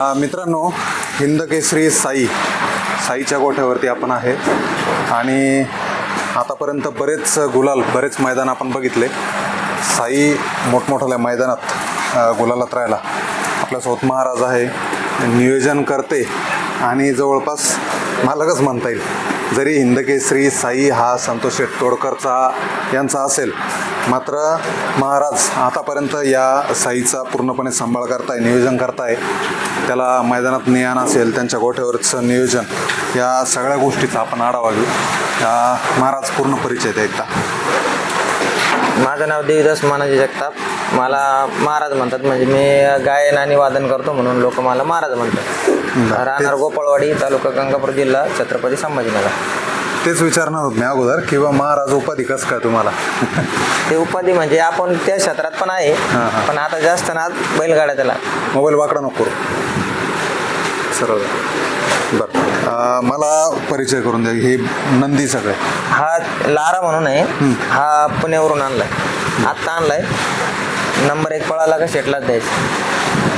मित्रांनो हिंद केसरी साई साईच्या गोठ्यावरती आपण आहे. आणि आतापर्यंत बरेच गुलाल बरेच मैदान आपण बघितले. साई मोठमोठ्या मैदानात गुलालात राहिला. आपल्यासोबत महाराज आहे नियोजन करते आणि जवळपास मालकच म्हणता येईल. जरी हिंदकेसरी साई हा संतोष शेठ तोडकरचा यांचा असेल मात्र महाराज आतापर्यंत या साईचा पूर्णपणे सांभाळ करताय नियोजन करताय त्याला मैदानात नियान असेल त्यांच्या गोठ्यावरचं नियोजन या सगळ्या गोष्टीचा आपण आढावा घेऊ. या महाराज पूर्ण परिचय द्या एकदा. माझं नाव देवीदास मानाजी जगताप. मला महाराज म्हणतात म्हणजे मी गायन आणि वादन करतो म्हणून लोक मला महाराज म्हणतात. राहणार गोपाळवाडी तालुका गंगापूर जिल्हा छत्रपती संभाजीनगर. तेच विचारणार होत मी अगोदर किंवा महाराज उपाधी कसं काय तुम्हाला? ते उपाधी म्हणजे आपण त्या क्षेत्रात पण आहे हां, हां. पण आता जास्त ना बैलगाड्या त्याला. मोबाईल वाकडा नको करू. सरळ बरं. अं, मला परिचय करून द्या हे नंदी सगळे. हा लारा म्हणून आहे. हा पुण्यावरून आणलाय. आत्ता आणलाय. नंबर एक पळाला का शेटलाच द्यायचा.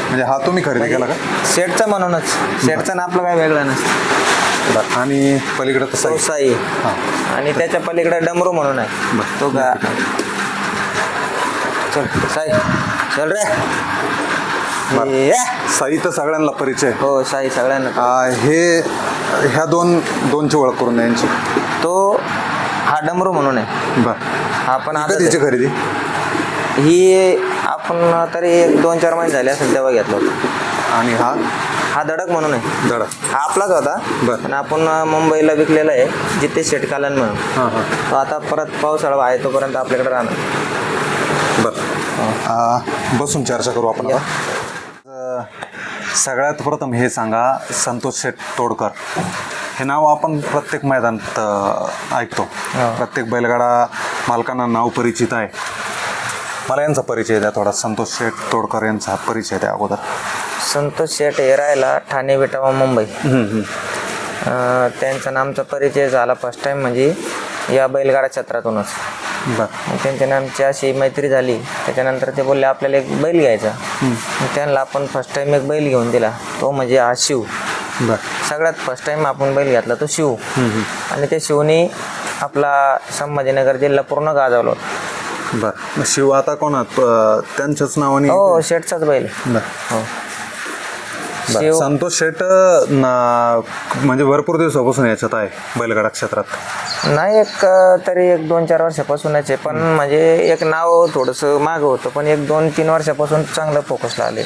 म्हणजे हा तुम्ही खरेदी केला का? शेटचा म्हणूनच. शेटचं ना आपलं काय वेगळं नसतं. बरं आणि पलीकडे तसं तो साई हां. आणि त्याच्या पलीकडे डमरू म्हणून आहे. तो का चल साई. चल रे. ये. साई तर सगळ्यांना परिचय. हो साई सगळ्यांना हे ह्या दोन दोनची ओळख करून यांची. तो हा डमरू म्हणून आहे. बरं. हा पण आता कधीची खरेदी? ही आपण तरी एक दोन चार महिने झाले असेल तेव्हा घेतलं होतं. आणि हा? हा धडक म्हणून आहे. दडा हा आपलाच होता. बरं. पण आपण मुंबईला विकलेला आहे जिथे शेटकालन म्हणून. हां हां. तो आता परत पावसाळा आहे तोपर्यंत आपल्याकडे राहणार. बरं. बसून चर्चा करू आपण या. आता. अ, सगळ्यात प्रथम हे सांगा संतोष शेठ तोडकर. हे नाव आपण प्रत्येक मैदानात अ, ऐकतो. हा. प्रत्येक बैलगाडा मालकांना नाव परिचित आहे. मला यांचा परिचय द्या थोडा. संतोष शेठ तोडकर यांचा परिचय द्या अगोदर. संतोष शेट हे राहायला ठाणे विटावा मुंबई. अं, त्यांचा आणि आमचा परिचय झाला फर्स्ट टाइम म्हणजे या बैलगाडा क्षेत्रातूनच. बरं. मग त्यांच्या आमची अशी मैत्री झाली. त्याच्यानंतर ते बोलले आपल्याला एक बैल घ्यायचा. मग त्यांना आपण फर्स्ट टाइम एक बैल घेऊन दिला. तो म्हणजे हा शिव. बरं. सगळ्यात फर्स्ट टाइम आपण बैल घेतला तो शिव. आणि त्या शिवने आपला संभाजीनगर जिल्हा पूर्ण गाजवला होता. बरं. शिव आता कोणात अ, त्यांच्याच नावाने हो शेटचाच बैल. बरं. हो. शिव संतोष शेट ना म्हणजे भरपूर दिवसापासून याच्यात आहे बैलगाडा क्षेत्रात. नाही एक अं, तरी एक दोन चार वर्षापासूनच आहे पण म्हणजे एक नाव थोडंसं मागं होतं पण एक दोन तीन वर्षापासून चांगलं फोकसला आले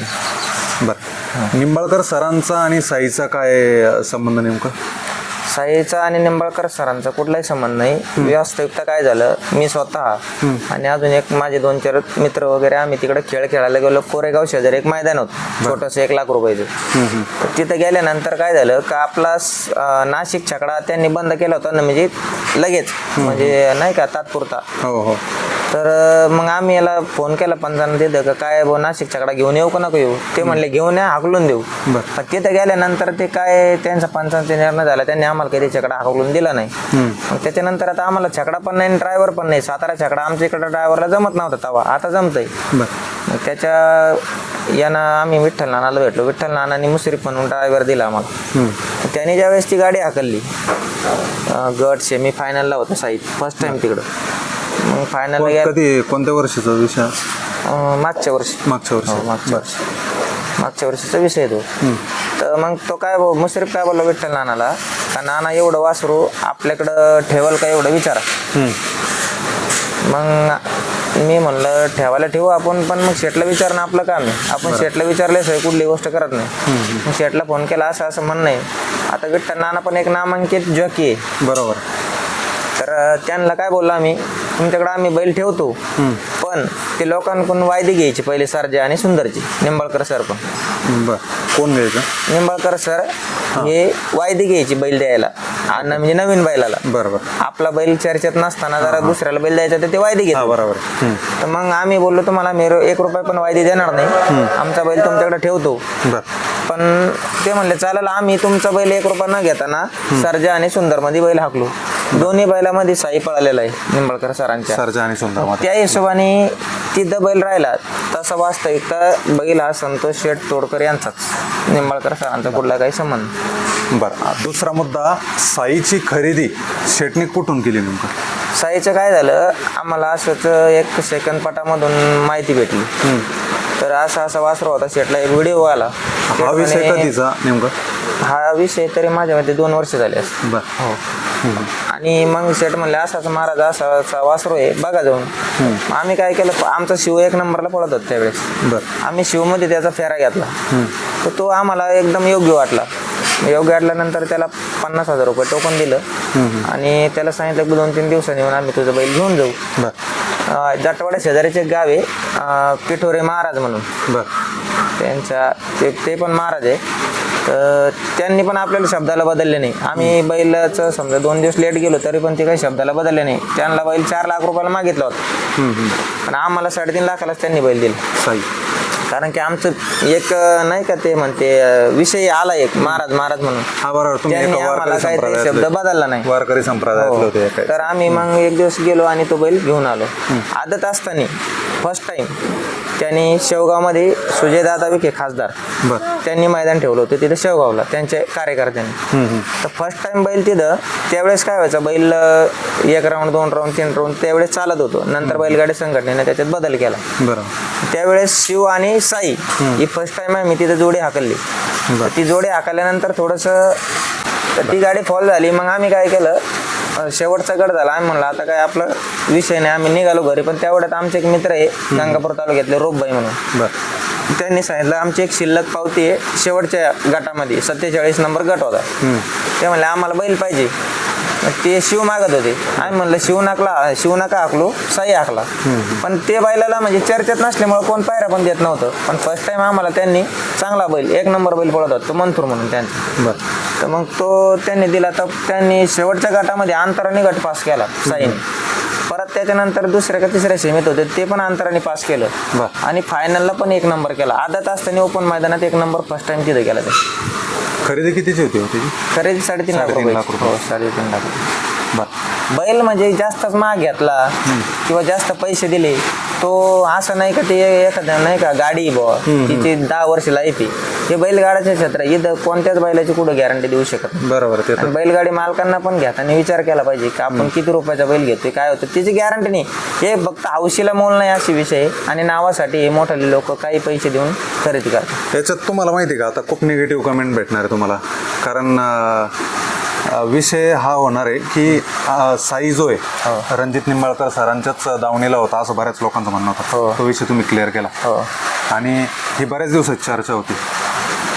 बरं. निंबाळकर सरांचा आणि साईचा काय अ, संबंध नेमका? साईचा आणि निंबाळकर सरांचा कुठलाही संबंध नाही. वास्तविकता काय झालं मी स्वतः आणि अजून एक माझे दोन चार मित्र वगैरे आम्ही तिकडे खेळ खेळायला गेलो. कोरेगाव शेजारी एक मैदान होतं छोटंसं एक लाख रुपयाचं. तिथं गेल्यानंतर काय झालं का आपला नाशिक छकडा त्यांनी बंद केला होता ना म्हणजे लगेच. म्हणजे नाही का तात्पुरता. हो हो. तर मग आम्ही याला फोन केला पंचांना तिथं का काय बुवा नाशिक छकडा घेऊन येऊ का नको येऊ? ते म्हणले घेऊन या हाकलून देऊ. बरं. पण तिथं गेल्यानंतर ते काय त्यांचा पंचांचा निर्णय झाला. त्यांनी आम्हाला कधी छकडा हाकलून दिला नाही. मग त्याच्यानंतर आता आम्हाला छकडा पण नाही ड्रायव्हर पण नाही. सातारा छकडा आमच्या इकडं ड्रायव्हरला जमत नव्हता तवा. आता जमतंय. बरं. मग त्याच्या यानं आम्ही विठ्ठल नानाला भेटलो. विठ्ठल नानाने मुसरीफ म्हणून ड्रायव्हर दिला आम्हाला. हम्म. त्याने ज्यावेळेस ती गाडी हाकलली अं, गट सेमी फायनलला होतं साईत फर्स्ट टाइम तिकडं. मग कोण- गेला कधी कोणत्या वर्षीचा विषय? मागच्या वर्षी. मागच्या वर्षी. हो, मागच्या वर्षी. मागच्या वर्षीचा विषय तो. तर मग तो काय बोल- मुश्रीफ काय बोलला विठ्ठल नानाला? का नाना एवढं वासरू आपल्याकडं ठेवल का एवढं विचारा? हम्म. मग मी म्हणलं ठेवायला ठेवू आपण पण मग शेटला विचारणं आपलं काम आहे. आपण शेटला विचारल्याशिवाय कुठली गोष्ट करत नाही. मग शेटला फोन केला असं असं म्हणणं आहे. आता विठ्ठल नाना पण एक नामांकित जॉकी आहे. बरोबर. तर अं, त्यांना काय बोललो आम्ही? तुमच्याकडे आम्ही बैल ठेवतो. पण ते लोकांकडून वायदे घ्यायचे पहिले सरजा आणि सुंदरची निंबाळकर सर पण. बरं. कोण घ्यायचं? निंबाळकर सर हे. वायदे घ्यायची बैल द्यायला. आणि म्हणजे नवीन बैलाला. बरं बरं. आपला बैल चर्चेत नसताना जरा दुसऱ्याला बैल द्यायचा तर ते वायदे घेत बरोबर. तर मग आम्ही बोललो तुम्हाला मी एक रुपये पण वायदे देणार नाही. आमचा बैल तुमच्याकडे ठेवतो. बरं. पण ते म्हणले चालेल आम्ही तुमचा बैल एक रुपया न घेताना सरजा आणि सुंदरमध्ये बैल हाकलो. दोन्ही बैलामध्ये साई पळालेला आहे निंबाळकर सरांच्या. सरजा आणि सुंदर त्या हिशोबाने तिथं बैल राहिला तसा वास्तविकता बैल हा संतोष शेठ तोडकर यांचाच. निंबाळकर सरांचा कुठला काही संबंध. बरं दुसरा मुद्दा साईची खरेदी शेटने कुठून केली नेमकं? साईचं काय झालं आम्हाला असंच एक सेकंद पटामधून माहिती भेटली. तर असा असा वासरा होता शेटला एक व्हिडिओ आला. हा विषय म्हणे- कधीचा नेमका? हा विषय तरी माझ्यामध्ये दोन वर्ष झाले असतील. बरं. हो. आणि मग शेठ म्हणले असाच महाराज असा असा वासरू आहे बघा जाऊन. मग आम्ही काय केलं आमचा शिव एक नंबरला पळत होता त्यावेळेस. बरं. आम्ही शिवमध्ये त्याचा फेरा घेतला. तर तो आम्हाला एकदम योग्य वाटला. योग्य वाटल्यानंतर त्याला पन्नास हजार रुपये टोकन दिलं. आणि त्याला सांगितलं की दोन तीन दिवसांनी येऊन आम्ही तुझं बैल घेऊन जाऊ. बरं. जाटवाडा शेजारीचे गाव आहे पिठोरे महाराज म्हणून. बरं. त्यांच्या ते ते पण महाराज आहे. तर त्यांनी पण आपल्याला शब्दाला बदलले नाही. आम्ही बैलाचं समजा दोन दिवस लेट गेलो तरी पण ते काही शब्दाला बदलले नाही. त्यांना बैल चार लाख रुपयाला मागितला होता. पण आम्हाला साडेतीन लाखालाच त्यांनी बैल दिला. कारण की आमचं एक नाही का ते म्हणते विषय आला एक महाराज महाराज म्हणून. हा बरोबर. तुम्ही त्यांनी एका आम्हाला वारकरी काही ते शब्द बदलला नाही. वारकरी संप्रदायातले होते हो. काय तर आम्ही मग एक दिवस गेलो आणि तो बैल घेऊन आलो. आदत असताना फर्स्ट टाइम त्यांनी शेवगावमध्ये सुजय दादा विखे खासदार बरं. त्यांनी मैदान ठेवलं होतं तिथं शेवगावला त्यांच्या कार्यकर्त्यांनी. तर फर्स्ट टाइम बैल तिथं त्यावेळेस काय व्हायचं बैल अं, एक राऊंड दोन राऊंड तीन राऊंड त्यावेळेस चालत होतो. नंतर बैलगाडी संघटनेने त्याच्यात बदल केला. त्यावेळेस शिव आणि साई ही फर्स्ट टाइम आहे मी तिथं जोडी हाकलली. ती जोडी हाकल्यानंतर थोडंसं ती गाडी फॉल झाली. मग आम्ही काय केलं अं, शेवटचा गड झाला. आम्ही म्हणलं आता काय आपलं विषय नाही आम्ही निघालो घरी. पण तेवढ्यात आमचे एक मित्र आहे गंगापूर तालुक्यातले रोपबाई म्हणून. बरं. त्यांनी सांगितलं आमची एक शिल्लक पावती आहे शेवटच्या गटामध्ये सत्तेचाळीस नंबर गट होता. ते म्हणले आम्हाला बैल पाहिजे. मग ते शिव मागत होते. आम्ही म्हणलं शिव नाकला शिव नका हाकलो साई हाकला. पण ते बैलाला म्हणजे चर्चेत नसल्यामुळे कोण पायऱ्या पण देत नव्हतं. पण फर्स्ट टाइम आम्हाला त्यांनी चांगला बैल एक नंबर बैल पळत होता तो मंथूर म्हणून त्यांचा. बरं. तर मग तो त्यांनी दिला तर त्यांनी शेवटच्या गटामध्ये अंतराने गट पास केला साईने. परत त्याच्यानंतर दुसऱ्या का तिसऱ्या सेमीत होते ते पण अंतराने पास केलं. बरं. आणि फायनलला पण एक नंबर केला. आदत असताना ओपन मैदानात एक नंबर फर्स्ट टाइम तिथे केला ते. खरेदी कितीची होती हो त्याची? खरेदी साडेतीन लाख साडेतीन रुपये लाख रुपये. हो साडेतीन लाख रुपये. बरं. बैल म्हणजे जास्तच महाग घेतला किंवा जास्त पैसे दिले तो असं नाही का ते एखाद्या नाही का गाडी बुवा. तिची दहा वर्ष लाईफ आहे हे बैलगाड्याचे क्षेत्र आहे. इथं कोणत्याच बैलाची कुठं गॅरंटी देऊ शकत नाही. बरोबर ते तर आणि बैलगाडी मालकांना पण घेताना विचार केला पाहिजे की आपण किती रुपयाचा बैल घेतोय काय होतं. त्याची गॅरंटी नाही. हे फक्त हौशीला मोल नाही अशी विषय आहे. आणि नावासाठी हे मोठाले लोक काही पैसे देऊन खरेदी करतात. याच्यात तुम्हाला माहिती आहे का? आता खूप निगेटिव्ह कमेंट भेटणार आहे तुम्हाला. कारण अं, विषय हा होणार आहे की साई जो आहे रणजित निंबाळकर सरांच्याच दावणीला होता असं बऱ्याच लोकांचं म्हणणं हो. होतं तो विषय तुम्ही क्लिअर केला. हो. आणि ही बऱ्याच दिवसाची चर्चा होती.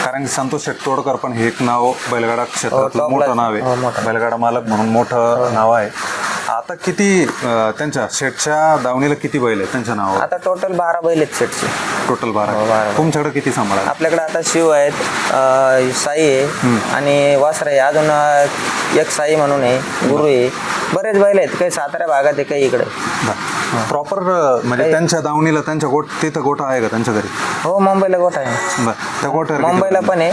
कारण की संतोष शेट तोडकर पण हे एक नाव बैलगाडा क्षेत्रातलं मोठं नाव हो, आहे. बैलगाडा मालक म्हणून मोठं नाव आहे. आता किती त्यांच्या शेटच्या दावणीला किती बैल आहेत त्यांच्या नावावर? आता टोटल बारा बैल आहेत सेटचे टोटल हो, बारा. बारा. तुमच्याकडे किती सांभाळा आपल्याकडे आता शिव आहेत अं, साई आहे आणि वासरा आहे. अजून अं, एक साई म्हणून आहे गुरु आहे. बरेच बैल आहेत काही सातारा भागात आहे काही इकडे. प्रॉपर म्हणजे त्यांच्या दावणीला त्यांच्या गोट तिथं गोठा आहे का त्यांच्या घरी? हो मुंबईला गोठा आहे. बरं. त्या गोठ्यावर किती मुंबईला? पण आहे.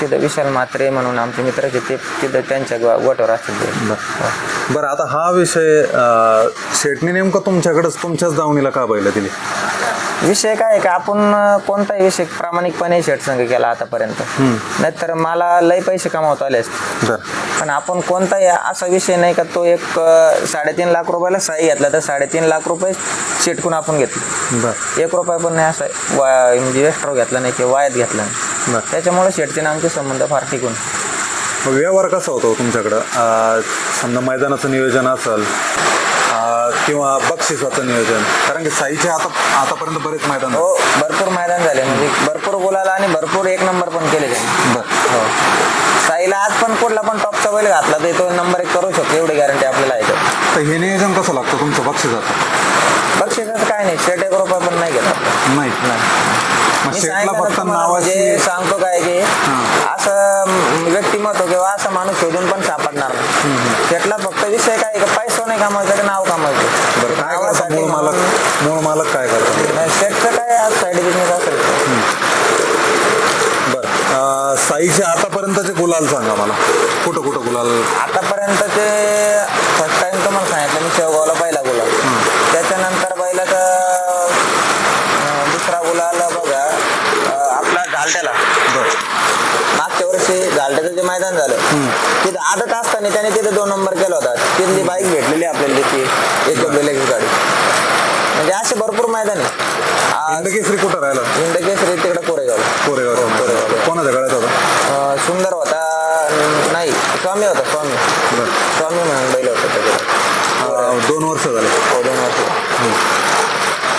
तिथं विशाल म्हात्रे म्हणून आमचे मित्र आहेत ते तिथं त्यांच्या गो- गोठ्यावर असतात ते. बरं. बरं आता हा विषय अं, शेटने नेमकं तुमच्याकडेच तुमच्याच दावणीला का बैल दिली? विषय काय आहे का आपण कोणताही विषय प्रामाणिकपणे शेट संघ केला आतापर्यंत. नाहीतर मला लय पैसे कमावता आले असते. पण पण आपण कोणताही असा विषय नाही का तो एक साडेतीन लाख रुपयाला साई घेतला तर साडेतीन लाख रुपये शेटकून आपण घेतले. बरं. एक रुपया पण नाही असं म्हणजे एक्स्ट्रा घेतला नाही किंवा वायात घेतला नाही. त्याच्यामुळे शेटचे आमचे संबंध फार टिकून. मग व्यवहार कसा होतो तुमच्याकडं? अं, समजा मैदानाचं नियोजन असेल किंवा बक्षिसाचं नियोजन? कारण की साईचे आता आतापर्यंत बरेच मैदान हो भरपूर मैदान झाले. म्हणजे भरपूर बोलायला आणि भरपूर एक नंबर पण केले त्यांनी. हो. साईला आज पण कुठला पण टॉपचा बैल घातला तर तो नंबर एक करू शकतो एवढी गॅरंटी आपल्याला आहे. तर. हे नियोजन कसं लागतं तुमचं बक्षिसाचं? बक्षिसाचं काय नाही शेट एक रुपया पण नाही घेत नाही. म्हणजे सांगतो काय की. असं व्यक्तिमत्व किंवा असा माणूस शोधून पण सापडणार शेटला फक्त विषय काय का? पैसा नाही कामायचं का नाव कामायचं बरं काय करता मूळ मालक? मूळ मालक काय करतात नाही, शेटचं काय आज साईड बिझनेस असेल? बरं साईचे आतापर्यंतचे गुलाल सांगा मला. कुठं कुठं गुलाल? आतापर्यंत ते फर्स्ट टाइम तुम्हाला सांगितलं मी शेवगावला पहिला बोला त्याच्यानंतर बैलाचं वर्षी झालट्याचं जे मैदान झालं तिथं आदत असताना त्याने तिथे दोन नंबर केला होता. तिथली बाईक भेटलेली आपल्याला तिथे एक गाडी. म्हणजे असे भरपूर मैदान आहे. हिंदकेसरी कुठं राहिला? हिंदकेसरी तिकडे कोरेगाव कोरेगाव कोरेगाव कोणाच्या गळ्यात होता? सुंदर होता. नाही स्वामी होता स्वामी. स्वामी म्हणून बैल होता त्याच्याकडे अं, दोन वर्ष झाले. हो, दोन वर्ष.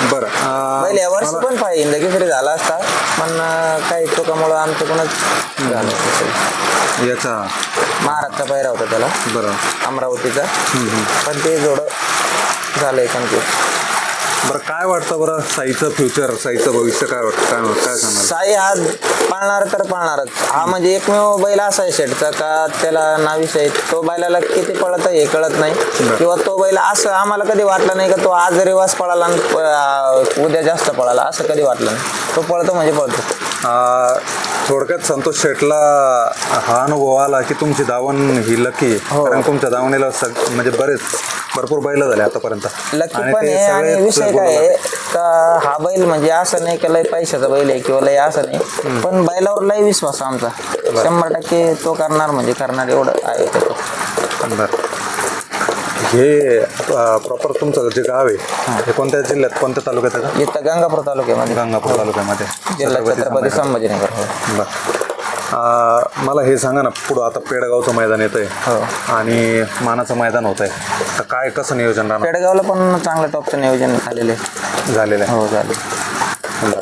बरं. अं, पहिले या वर्षी मला- पण पाहिजे हिंदकेसरी झाला असता. पण अं, काही चुकामुळं आमच्याकडूनच झालं. याचा महाराजचा पहिरा होता त्याला. बरं. अमरावतीचा. पण ते जोडं झालंय कन्फ्युज बरं काय वाटतं बरं साईचं फ्युचर साईचं भविष्य काय वाटतं? काय काय सांगाल? साई हा पाळणार तर पाळणारच. हा म्हणजे एकमेव बैल असा आहे शेटचा का त्याला नाविषय तो बैलाला किती पळत हे कळत नाही. किंवा तो बैल असं आम्हाला कधी वाटलं नाही का तो आज रिवाज पळाला आणि प- उद्या जास्त पळाला असं कधी वाटलं नाही. तो पळतो म्हणजे पळतो. थोडक्यात संतोष शेटला हा अनुभव आला की तुमची दावण ही लकी हो. कारण तुमच्या दावणीला सग म्हणजे बरेच भरपूर बैल झाले आतापर्यंत. लकी आणि पण ते आहे आणि सगळेच विषय काय आहे का हा बैल म्हणजे असं नाही की लय पैशाचा बैल आहे किंवा लय असं नाही पण बैलावर लय विश्वास आहे आमचा. शंभर टक्के तो करणार म्हणजे करणार एवढं आहे त्याचं. बरं. हे प्रॉपर तुमचं जे गाव आहे हे कोणत्या जिल्ह्यात कोणत्या तालुक्यात आहे का? इथं गंगापूर तालुक्यामध्ये. गंगापूर तालुक्यामध्ये. जिल्हा छत्रपती संभाजीनगर. हो. बरं. अं, मला हे सांगा ना पुढं आता पेडगावचं मैदान येतंय हो. आणि मानाचं मैदान होत आहे तर काय कसं नियोजन राहणार? पेडगावला पण चांगलं टॉपचं नियोजन झालेलं आहे. झालेलं आहे. हो झालं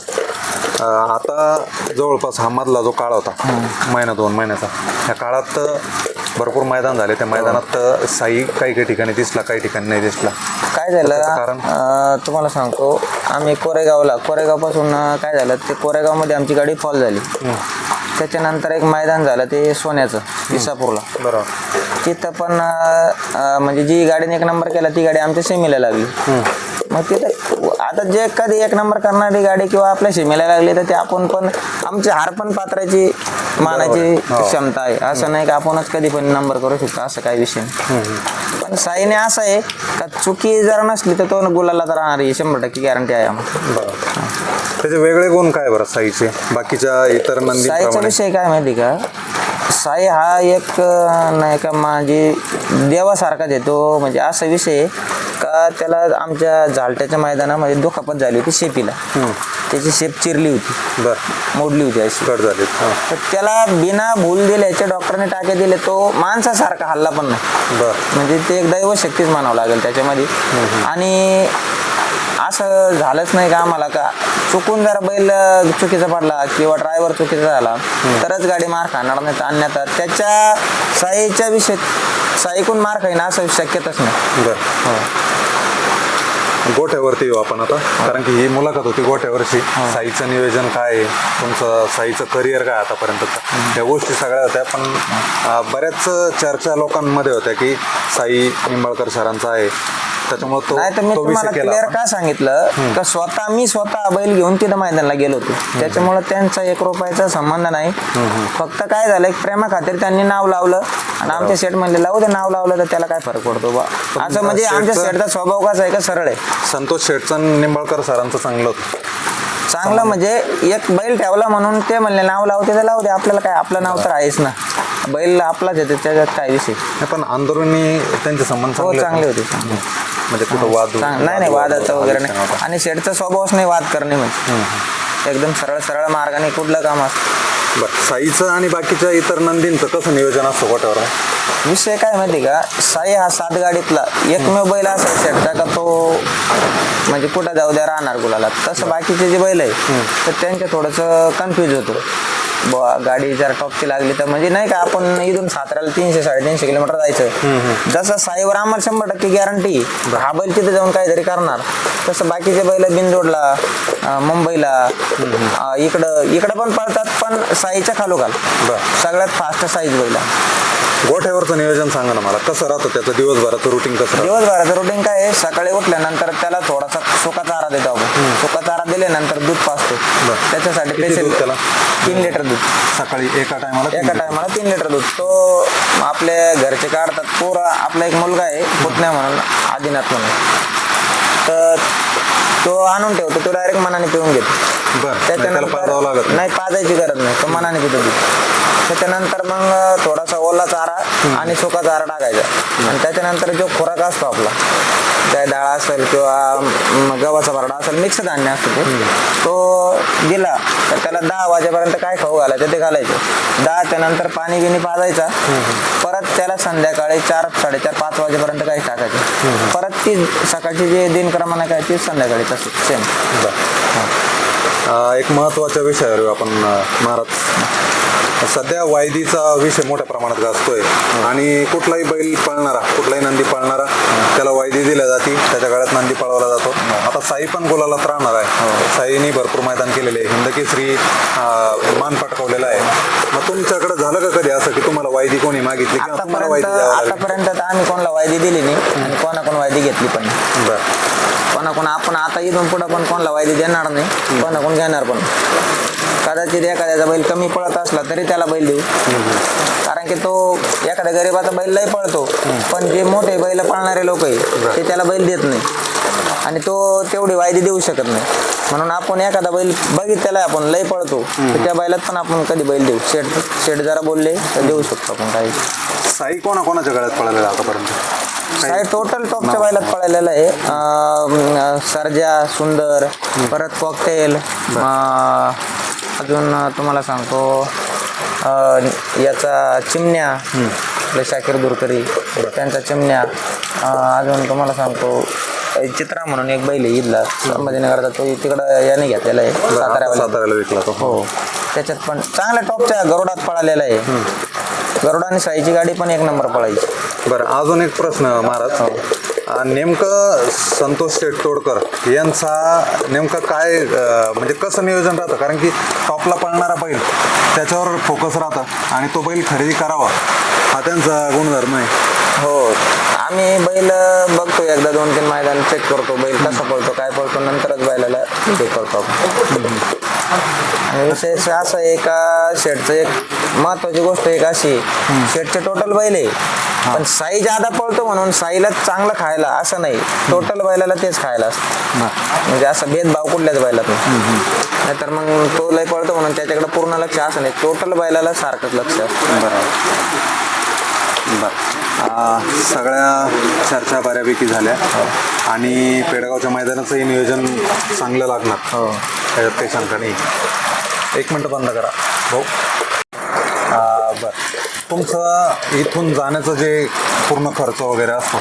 आता जवळपास हा मधला जो काळ होता महिना दोन महिन्याचा त्या काळात भरपूर मैदान झाले. त्या मैदानात साई काही काही ठिकाणी दिसला काही ठिकाणी नाही दिसला. काय झालं कारण? तुम्हाला सांगतो आम्ही कोरेगावला कोरेगावपासून काय झालं ते कोरेगावमध्ये आमची गाडी फॉल झाली. त्याच्यानंतर एक मैदान झालं ते सोन्याचं विसापूरला बरोबर. तिथं पण म्हणजे जी गाडीने एक नंबर केला ती गाडी आमच्या सेमीला लागली. मग तिथं आता जे कधी एक नंबर करणारी गाडी किंवा आपल्या सीमेला लागली तर ते आपण पण आमची हार पण पात्राची मानाची हो. क्षमता आहे. असं नाही का आपणच कधी पण नंबर करू शकतो. असं काही विषय नाही. पण साईने असं आहे का चुकी जर नसली तर तो गुलाला तर राहणार ही शंभर टक्के गॅरंटी आहे आम्हाला. त्याचे वेगळे गुण काय बरं साईचे? बाकीच्या इतर साईचा विषय काय माहिती का? साई हा एक अं, नाही का माझी देवासारखाच आहे तो म्हणजे असा विषय आहे का त्याला आमच्या झालट्याच्या मैदानामध्ये दुखापत झाली होती शेपीला. त्याची शेप चिरली होती. बरं. मोडली होती अशी. कट झाले. हां. तर त्याला बिना भूल दिल्याच्या डॉक्टरने टाके दिले तो माणसासारखा हल्ला पण नाही. बरं. म्हणजे ते एक दैव शक्तीच म्हणावं लागेल त्याच्यामध्ये. आणि असं झालंच नाही का आम्हाला का? चुकून जर बैल चुकीचा पडला किंवा ड्रायव्हर चुकीचा झाला तरच गाडी मार खाणार नाही तर अन्यथा. त्याच्या साईच्या विषय साईकून मार खाईन असं शक्यतच नाही. बरं. गोठ्यावरती येऊ आपण आता. कारण की ही मुलाखत होती गोठ्यावरची. साईचं नियोजन काय आहे? तुमचं साईचं करिअर काय आतापर्यंत त्या गोष्टी सगळ्या होत्या पण बऱ्याच चर्चा लोकांमध्ये होत्या की साई निंबाळकर सरांचा आहे. त्याच्यामुळे नाही तर मी तुम्हाला क्लिअर. का सांगितलं? का स्वतः मी स्वतः बैल घेऊन तिथं मैदानाला गेलो होतो. त्याच्यामुळे त्यांचा एक रुपयाचा संबंध नाही. फक्त काय झालं एक प्रेमा खातीर त्यांनी नाव लावलं आणि आमच्या सेट म्हणले लावू दे नाव लावलं तर त्याला काय फरक पडतो बा. असं म्हणजे आमच्या सेटचा स्वभाव कसा आहे का? सरळ आहे. संतोष शेठचं निंबाळकर सरांचं चांगलं होतं. चांगलं म्हणजे एक बैल ठेवला म्हणून ते म्हणले नाव लावते तर लावू दे आपल्याला काय आपलं नाव तर आहेच ना. बैल आपलाच आहे त्याच्यात काय विषय? नाही, पण अंदरुनी त्यांचे संबंध हो चांगले चांगले होते. चांगले. म्हणजे कुठं वाद चांग- नाही नाही वादाचं वगैरे नाही. नव्हता. आणि शेडचा स्वभावच नाही वाद करणे म्हणजे. एकदम सरळ सरळ मार्गाने कुठलं काम असतं. बरं साईचं आणि बाकीच्या इतर नंदींचं कसं नियोजन असतं गोठ्यावर? विषय काय माहिती का? साई हा सात गाडीतला. एकमेव बैल असा शेटचा का तो म्हणजे कुठं जाऊ द्या राहणार गुलाला तसं बाकीचे जे बैल आहे तर त्यांचे थोडंसं कन्फ्यूज होतो. गाडी जर टॉपची लागली तर म्हणजे नाही का आपण इथून साताऱ्याला तीनशे साडेतीनशे किलोमीटर जायचं. जसं साईवर आम्हाला शंभर टक्के गॅरंटी हा बैल तिथे जाऊन काहीतरी करणार. तसं बाकीचे बैल बिनजोडला मुंबईला इकडं इकडं पण पळतात पण साईच्या खालोखाल. सगळ्यात फास्ट साईज बैला गोठ्यावरचं नियोजन सांगा ना मला. कसं राहतं त्याचं? दिवसभराचं रुटीन कसं दिवसभराचं रुटीन काय आहे? सकाळी उठल्यानंतर त्याला थोडासा सुका चारा देतो आपण. सुका चारा दिल्यानंतर दूध पाचतो बरं. त्याच्यासाठी किती दूध स्पेशल त्याला? तीन लिटर दूध. सकाळी एका टायमाला एका टायमाला तीन लिटर दूध. तो आपल्या घरचे काढतात. पोरा आपला एक मुलगा आहे पुतण्या म्हणून आदिनाथ म्हणून. तर तो आणून ठेवतो तो डायरेक्ट मनाने पिऊन घेतो. बरं नाही, त्याला पाजावं लागत नाही. नाही पाजायची गरज नाही तो मनाने पितो दूध. त्याच्यानंतर मग थोडासा ओला चारा आणि सुका चारा टाकायचा. आणि त्याच्यानंतर जो खुराक असतो आपला काय डाळ असेल किंवा म, गव्हाचा भरडा असेल मिक्स धान्य असतो ते तो दिला तर त्याला दहा वाजेपर्यंत काय खाऊ घालायचं ते घालायचं. दहाच्या नंतर पाणी बिणी पाजायचा परत त्याला संध्याकाळी चार साडेचार पाच वाजेपर्यंत काही टाकायचं. परत ती सकाळची जे दिनक्रमाने काय ती संध्याकाळी तसं सेम एक महत्त्वाच्या विषयावर आपण महाराज. सध्या वायदीचा विषय मोठ्या प्रमाणात गाजतोय आणि कुठलाही बैल पळणारा कुठलाही नंदी पळणारा त्याला वायदी दिल्या जाते त्याच्या गळ्यात नंदी पळवला जातो. आता साई पण गोलालात राहणार आहे. साईनी भरपूर मैदान केलेले आहे. हिंदकेसरी मान पटकावलेला आहे. मग तुमच्याकडे झालं का कधी असं की तुम्हाला वायदी कोणी मागितली किंवा तुम्हाला आतापर्यंत वायदी द्यावं लागली? आतापर्यंत आम्ही कोणाला वायदी दिली नाही आणि कोणाकोण वायदी घेतली पण नाही. बरं. कोणाकोण आपण आता इथून पुढं पण कोणाला वायदी देणार नाही. कोणाकोण घेणार पण? कदाचित एखाद्याचा बैल कमी पळत असला तरी त्याला बैल देऊ. कारण की तो एखाद्या गरीबाचा बैल लय पळतो. पण जे मोठे बैल पळणारे लोक आहे ते त्याला बैल देत नाही. आणि तो तेवढी वायदी देऊ शकत नाही. म्हणून आपण एखादा बैल बघितलेला आपण लय पळतो. त्या बैलात पण आपण कधी बैल देऊ. शेट शेट जरा बोलले तर देऊ शकतो आपण काही. साई कोणा कोणाच्या गळ्यात पळालेला आतापर्यंत? साई टोटल टॉपच्या बैलात पळालेलं आहे. सर्जा सुंदर परत कॉकटेल अजून तुम्हाला सांगतो याचा चिमण्या आपले शाकीर दुरकरी त्यांचा चिमण्या अजून तुम्हाला सांगतो चित्रा म्हणून एक बैल आहे ईदला संभाजीनगरचा तो तिकडं याने घेतलेला आहे साताऱ्याला विकला तो. हो. त्याच्यात पण चांगल्या टॉपच्या गरुडात पळालेला आहे. गरुडा आणि साईची गाडी पण एक नंबर पळायची. बरं अजून एक प्रश्न महाराज. अ, नेमकं संतोष शेठ तोडकर यांचा नेमकं काय म्हणजे कसं नियोजन राहतं? कारण की टॉपला पळणारा बैल त्याच्यावर फोकस राहतं आणि तो बैल खरेदी करावा हा त्यांचा गुणधर्म आहे. हो. आम्ही बैल बघतो एकदा दोन तीन मैदान चेक करतो बैल कसा पळतो काय पळतो नंतरच बैलाला हे करतो आणि विशेष असं आहे का शेटचं एक महत्वाची गोष्ट एक अशी शेटचे टोटल बैल आहे. पण साई जादा पळतो म्हणून साईला चांगलं खायला असं नाही. टोटल बैलाला तेच खायला असतं. म्हणजे असं भेदभाव कुठल्याच बैलात नाही. नाहीतर मग तो लय पळतो म्हणून त्याच्याकडे पूर्ण लक्ष असं नाही. टोटल बैलाला सारखंच लक्ष असतं. बरं. सगळ्या चर्चा बऱ्यापैकी झाल्या. आणि पेडगावच्या मैदानाचंही नियोजन चांगलं लागणार. हो. त्याच्यात काही शंका नाही. एक मिनटं बंद करा. भाऊ आ, बरं. तुमचं इथून जाण्याचं जे पूर्ण खर्च वगैरे असतो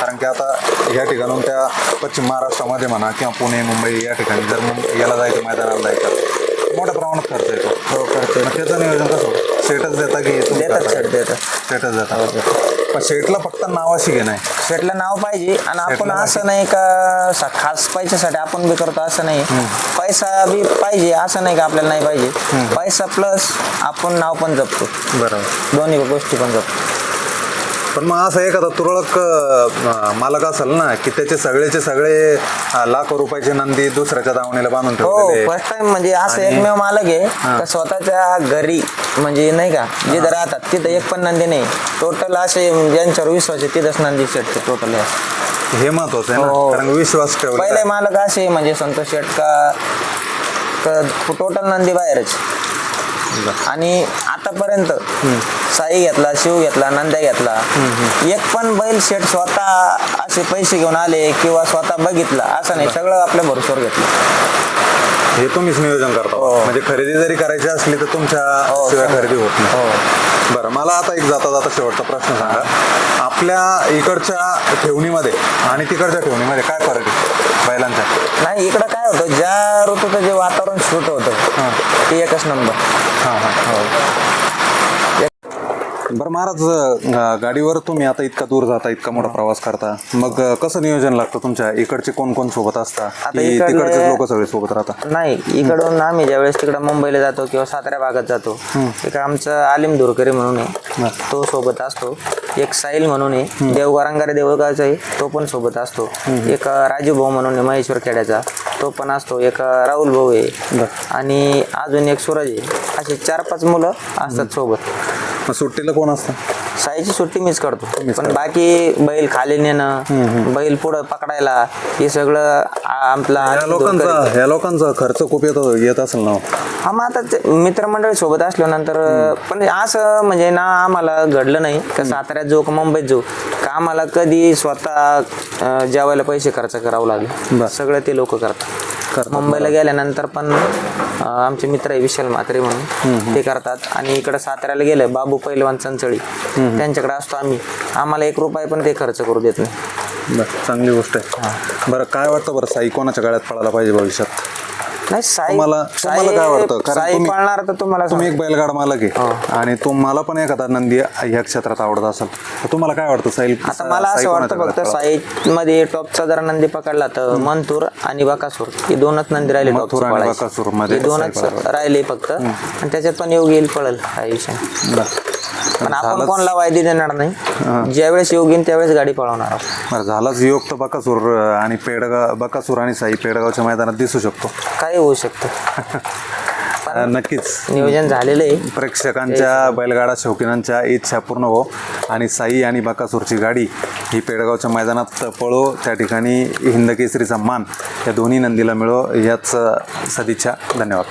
कारण की आता या ठिकाणून त्या पश्चिम महाराष्ट्रामध्ये म्हणा किंवा पुणे मुंबई या ठिकाणी जर मुं- याला जायचं मैदानाला जायचं मोठ्या प्रमाणात खर्च येतो. हो मग त्याचं नियोजन कसं? सेटच देता की देतात करता? शेट देतात. सेटच देता पण शेटला फक्त नावाशी घेणं आहे. शेटला नाव पाहिजे आणि आपण शेटला असं नाही का स- खास पैशासाठी आपण बी करतो असं नाही. पैसा बी पाहिजे असं नाही का आपल्याला नाही पाहिजे. पैसा प्लस आपण नाव पण जपतो. बरोबर. दोन्ही गोष्टी पण जपतो. पण मग असं एखादा तुरळक अं, मालक असेल ना की त्याचे सगळेचे सगळे अं, लाखो रुपयाचे नंदी दुसऱ्याच्या दावणीला बांधून हो ठेवलेले फर्स्ट टाइम म्हणजे असं आणि- एकमेव मालक आहे का स्वतःच्या घरी म्हणजे नाही का जिथं राहतात तिथं एक पण नंदी नाही. टोटल असे ज्यांच्यावर विश्वास आहे तिथंच नंदी शेटचे टोटल हे महत्वाचं आहे हो. ना कारण विश्वास ठेवला पहिले मालक असे म्हणजे संतोष शेट का टोटल नंदी बाहेरच. आणि आतापर्यंत साई घेतला शिव घेतला नंद्या घेतला. एक पण बैल शेट स्वतः असे पैसे घेऊन आले किंवा स्वतः बघितला असं नाही. सगळं आपल्या भरोश्यावर घेतलं. हे तुम्हीच नियोजन करता. हो. म्हणजे खरेदी जरी करायची असली तर तुमच्या हो, शिवाय हो. खरेदी होत नाही. हो. बरं मला आता एक जाता जाता शेवटचा प्रश्न सांगा. आपल्या इकडच्या ठेवणीमध्ये आणि तिकडच्या ठेवणीमध्ये काय फरक आहे बैलांच्या नाही इकडं काय होतं ज्या ऋतूचं जे वातावरण सूट होतं ते एकच नंबर हां. हां. बरं महाराज अं, गाडीवर तुम्ही आता इतका दूर जाता इतका मोठा प्रवास करता. मग अं, कसं नियोजन लागतं तुमच्या? इकडचे कोण कोण सोबत की इकडले- तिकडचे लोक सगळे सोबत राहतात? नाही इकडून आम्ही ज्यावेळेस तिकडे मुंबईला जातो किंवा सातारा भागात जातो एक आमचं आलिम दुरकरी म्हणून आहे. तो सोबत असतो. एक साहिल म्हणून आहे. देवगारांगारे देवगावचा आहे. तो पण सोबत असतो. एक अं, राजू भाऊ म्हणून आहे महेश्वर खेड्याचा. तो पण असतो. एक अं, राहुल भाऊ आहे. आणि अजून एक सूरज आहे. असे चार पाच मुलं असतात सोबत. मग सुट्टीला कोण असतं? साईची सुट्टी मीच करतो पण बाकी बैल खाली नेणं बैल पुढं पकडायला हे सगळं आपला या लोकांचा या लोकांचा खर्च खूप येतो येत असेल ना हो. हा मग आता मित्रमंडळी सोबत असल्यानंतर पण असं म्हणजे ना आम्हाला घडलं नाही. का साताऱ्यात जाऊ का मुंबईत जाऊ का आम्हाला कधी स्वतः जेवायला पैसे खर्च करावं लागले. सगळं ते लोक करतात. मुंबईला गेल्यानंतर पण आमचे मित्र आहे विशाल म्हात्रे म्हणून ते करतात. आणि इकडं साताऱ्याला गेलं बाबू पैलवान चंचळी. त्यांच्याकडे असतो आम्ही. आम्हाला एक रुपये पण ते खर्च करू देत नाही. बरं चांगली गोष्ट आहे. बरं काय वाटतं बरं साई कोणाच्या गाड्यात पळायला पाहिजे भविष्यात? नाही साई तुम्हाला तुम्हाला काय वाटतं? साई- साई तुम्ही- पाळणार तर तुम्हाला तुम्ही एक बैलगाड मालक आहे. आणि तुम्हाला पण एखादा नंदी ह्या क्षेत्रात आवडत असेल. तर तुम्हाला काय वाटतं साई आता मला असं वाटतं फक्त साईटमध्ये टॉपचा जर नंदी पकडला तर मंथूर आणि बकासूर. हे दोनच नंदी राहिले मथुर टॉपचे आणि पळायचे. बकासूरमध्ये हे दोनच साई पळाला. राहिले फक्त. आणि त्याच्यात पण योग येईल पळल. काही विषय नाही. पण आपण झालंच. कोणाला वायदी देणार नाही. ज्यावेळेस योग येईल त्यावेळेस गाडी पळवणार आहोत. बरं झालाच. योग तर बकासूर आणि पेडगाव बकासूर आणि साई पेडगावच्या मैदानात दिसू शकतो. काही होऊ शकतं. अं, नक्कीच. नियोजन झालेलं आहे. प्रेक्षकांच्या बैलगाडा शौकीनांच्या इच्छा पूर्ण हो. आणि साई आणि बकासूरची गाडी ही पेडगावच्या मैदानात पळो. त्या ठिकाणी हिंदकेसरीचा मान या दोन्ही नंदीला मिळो. याच सदिच्छा. धन्यवाद.